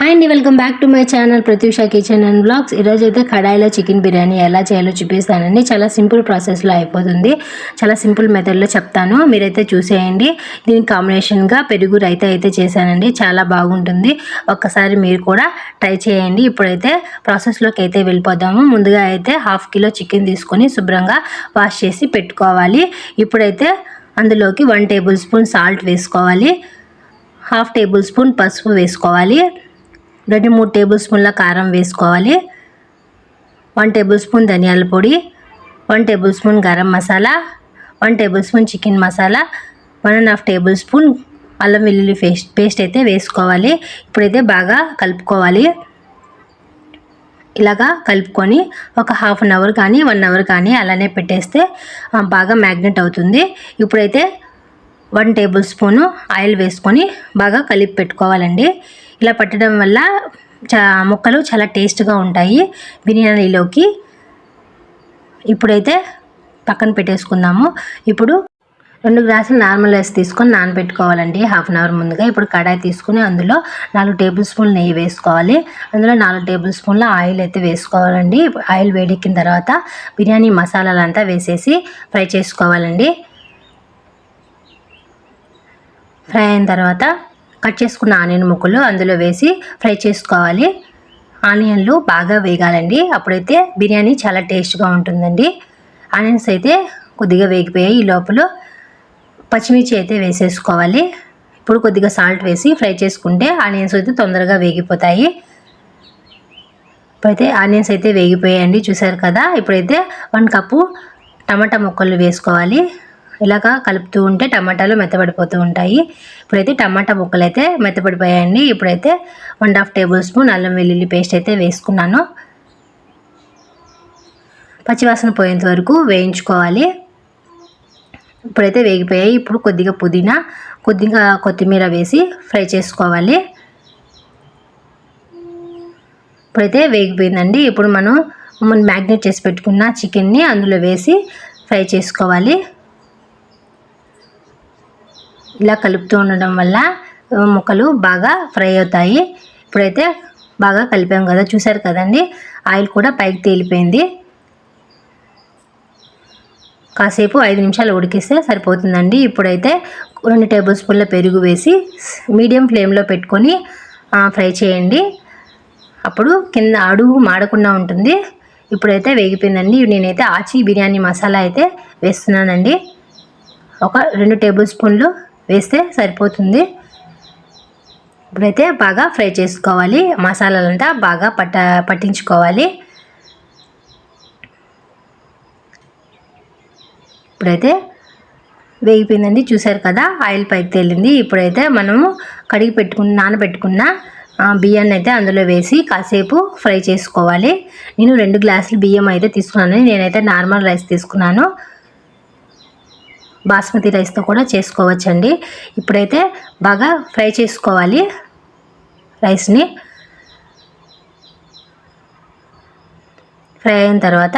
Hi అండి welcome back to my channel Pratyusha kitchen and blogs ఈరోజు అయితే కడాయిలో చికెన్ బిర్యానీ ఎలా చేయాలో చూపిస్తానండి. చాలా సింపుల్ ప్రాసెస్లో అయిపోతుంది. చాలా సింపుల్ మెథడ్లో చెప్తాను. మీరైతే చూసేయండి. దీనికి కాంబినేషన్గా పెరుగు రైత అయితే చేశానండి. చాలా బాగుంటుంది. ఒక్కసారి మీరు కూడా ట్రై చేయండి. ఇప్పుడైతే ప్రాసెస్లోకి అయితే వెళ్ళిపోదాము. ముందుగా అయితే హాఫ్ కిలో చికెన్ తీసుకొని శుభ్రంగా వాష్ చేసి పెట్టుకోవాలి. ఇప్పుడైతే అందులోకి వన్ టేబుల్ స్పూన్ సాల్ట్ వేసుకోవాలి. హాఫ్ టేబుల్ స్పూన్ పసుపు వేసుకోవాలి. రెండు మూడు టేబుల్ స్పూన్ల కారం వేసుకోవాలి. వన్ టేబుల్ స్పూన్ ధనియాల పొడి one tablespoon garam masala one tablespoon chicken masala one and half tablespoon అల్లం వెల్లుల్లి పేస్ట్ పేస్ట్ అయితే వేసుకోవాలి. ఇప్పుడైతే బాగా కలుపుకోవాలి. ఇలాగా కలుపుకొని ఒక హాఫ్ అన్ అవర్ కానీ వన్ అవర్ కానీ అలానే పెట్టేస్తే బాగా మ్యాగ్నెట్ అవుతుంది. ఇప్పుడైతే వన్ టేబుల్ స్పూను ఆయిల్ వేసుకొని బాగా కలిపి పెట్టుకోవాలండి. ఇలా పట్టడం వల్ల చా ముక్కలు చాలా టేస్ట్గా ఉంటాయి బిర్యానీలోకి. ఇప్పుడైతే పక్కన పెట్టేసుకుందాము. ఇప్పుడు రెండు గ్లాసులు నార్మల్ రైస్ తీసుకొని నానబెట్టుకోవాలండి. హాఫ్ అన్ అవర్ ముందుగా ఇప్పుడు కడాయి తీసుకుని అందులో నాలుగు టేబుల్ స్పూన్లు నెయ్యి వేసుకోవాలి. అందులో నాలుగు టేబుల్ స్పూన్ల ఆయిల్ అయితే వేసుకోవాలండి. ఆయిల్ వేడెక్కిన తర్వాత బిర్యానీ మసాలాలంతా వేసేసి ఫ్రై చేసుకోవాలండి. ఫ్రై అయిన తర్వాత కట్ చేసుకున్న ఆనియన్ ముక్కలు అందులో వేసి ఫ్రై చేసుకోవాలి. ఆనియన్లు బాగా వేగాలండి. అప్పుడైతే బిర్యానీ చాలా టేస్ట్గా ఉంటుందండి. ఆనియన్స్ అయితే కొద్దిగా వేగిపోయాయి. ఈ లోపల పచ్చిమిర్చి అయితే వేసేసుకోవాలి. ఇప్పుడు కొద్దిగా సాల్ట్ వేసి ఫ్రై చేసుకుంటే ఆనియన్స్ అయితే తొందరగా వేగిపోతాయి. ఇప్పుడైతే ఆనియన్స్ అయితే వేగిపోయాయండి. చూసారు కదా? ఇప్పుడైతే వన్ కప్పు టమాటా ముక్కలు వేసుకోవాలి. ఇలాగా కలుపుతూ ఉంటే టమాటాలు మెత్తబడిపోతూ ఉంటాయి. ఇప్పుడైతే టమాటా ముక్కలు అయితే మెత్తబడిపోయాయండి. ఇప్పుడైతే వన్ హాఫ్ టేబుల్ స్పూన్ అల్లం వెల్లుల్లి పేస్ట్ అయితే వేసుకున్నాను. పచ్చివాసన పోయేంత వరకు వేయించుకోవాలి. ఇప్పుడైతే వేగిపోయాయి. ఇప్పుడు కొద్దిగా పుదీనా కొద్దిగా కొత్తిమీర వేసి ఫ్రై చేసుకోవాలి. ఇప్పుడైతే వేగిపోయిందండి. ఇప్పుడు మనం మనం మ్యాగ్నేట్ చేసి పెట్టుకున్న చికెన్ని అందులో వేసి ఫ్రై చేసుకోవాలి. ఇలా కలుపుతూ ఉండడం వల్ల ముక్కలు బాగా ఫ్రై అవుతాయి. ఇప్పుడైతే బాగా కలిపాం కదా చూసారు కదండి? ఆయిల్ కూడా పైకి తేలిపోయింది. కాసేపు ఐదు నిమిషాలు ఉడికిస్తే సరిపోతుందండి. ఇప్పుడైతే రెండు టేబుల్ స్పూన్ల పెరుగు వేసి మీడియం ఫ్లేమ్లో పెట్టుకొని ఫ్రై చేయండి. అప్పుడు కింద అడుగు మాడకుండా ఉంటుంది. ఇప్పుడైతే వేగిపోయిందండి. నేనైతే ఆచి బిర్యానీ మసాలా అయితే వేస్తున్నానండి. ఒక రెండు టేబుల్ స్పూన్లు వేస్తే సరిపోతుంది. ఇప్పుడైతే బాగా ఫ్రై చేసుకోవాలి. మసాలాలంతా బాగా పట్ట పట్టించుకోవాలి. ఇప్పుడైతే వేగిపోయిందండి. చూసారు కదా ఆయిల్ పైకి తేలింది. ఇప్పుడైతే మనము కడిగి పెట్టుకున్న నానబెట్టుకున్న బియ్యాన్ని అయితే అందులో వేసి కాసేపు ఫ్రై చేసుకోవాలి. నేను రెండు గ్లాసులు బియ్యం అయితే తీసుకున్నాను. నేనైతే నార్మల్ రైస్ తీసుకున్నాను. బాస్మతి రైస్తో కూడా చేసుకోవచ్చండి. ఇప్పుడైతే బాగా ఫ్రై చేసుకోవాలి రైస్ని. ఫ్రై అయిన తర్వాత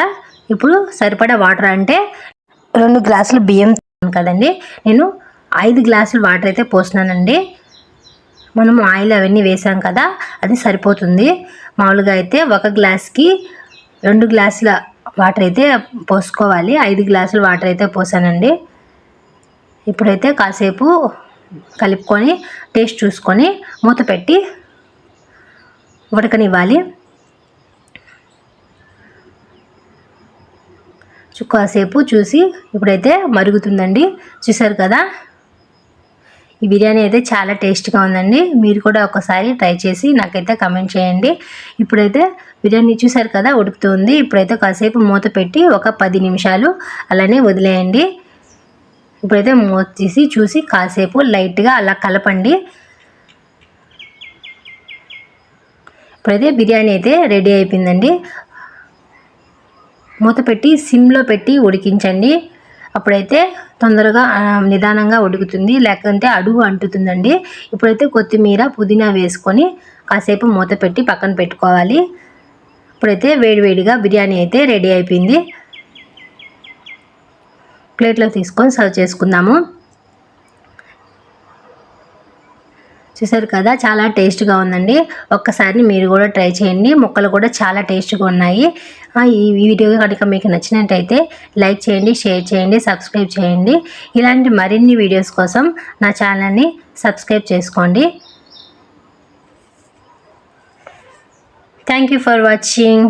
ఇప్పుడు సరిపడా వాటర్ అంటే రెండు గ్లాసులు బియ్యం కదండి. నేను ఐదు గ్లాసులు వాటర్ అయితే పోసినానండి మనం ఆయిల్ అవన్నీ వేసాం కదా అది సరిపోతుంది. మామూలుగా అయితే ఒక గ్లాస్కి రెండు గ్లాసుల వాటర్ అయితే పోసుకోవాలి. ఐదు గ్లాసులు వాటర్ అయితే పోసానండి. ఇప్పుడైతే కాసేపు కలుపుకొని టేస్ట్ చూసుకొని మూత పెట్టి ఉడకనివ్వాలి. కాసేపు చూసి ఇప్పుడైతే మరుగుతుందండి. చూసారు కదా? ఈ బిర్యానీ అయితే చాలా టేస్ట్గా ఉందండి. మీరు కూడా ఒకసారి ట్రై చేసి నాకైతే కమెంట్ చేయండి. ఇప్పుడైతే బిర్యానీ చూసారు కదా ఉడుకుతుంది. ఇప్పుడైతే కాసేపు మూత పెట్టి ఒక పది నిమిషాలు అలానే వదిలేయండి. ఇప్పుడైతే మూసేసి చూసి కాసేపు లైట్గా అలా కలపండి. ఇప్పుడైతే బిర్యానీ అయితే రెడీ అయిపోయిందండి. మూత పెట్టి సిమ్లో పెట్టి ఉడికించండి. అప్పుడైతే తొందరగా నిదానంగా ఉడుకుతుంది లేకుంటే అడుగు అంటుతుందండి. ఇప్పుడైతే కొత్తిమీర పుదీనా వేసుకొని కాసేపు మూత పెట్టి పక్కన పెట్టుకోవాలి. ఇప్పుడైతే వేడివేడిగా బిర్యానీ అయితే రెడీ అయిపోయింది. ప్లేట్లో తీసుకొని సర్వ్ చేసుకుందాము. చూసారు కదా చాలా టేస్ట్గా ఉందండి. ఒక్కసారి మీరు కూడా ట్రై చేయండి. ముక్కలు కూడా చాలా టేస్ట్గా ఉన్నాయి. ఈ వీడియో కనుక మీకు నచ్చినట్టయితే లైక్ చేయండి షేర్ చేయండి సబ్స్క్రైబ్ చేయండి. ఇలాంటి మరిన్ని వీడియోస్ కోసం నా ఛానల్ని సబ్స్క్రైబ్ చేసుకోండి. Thank you for watching.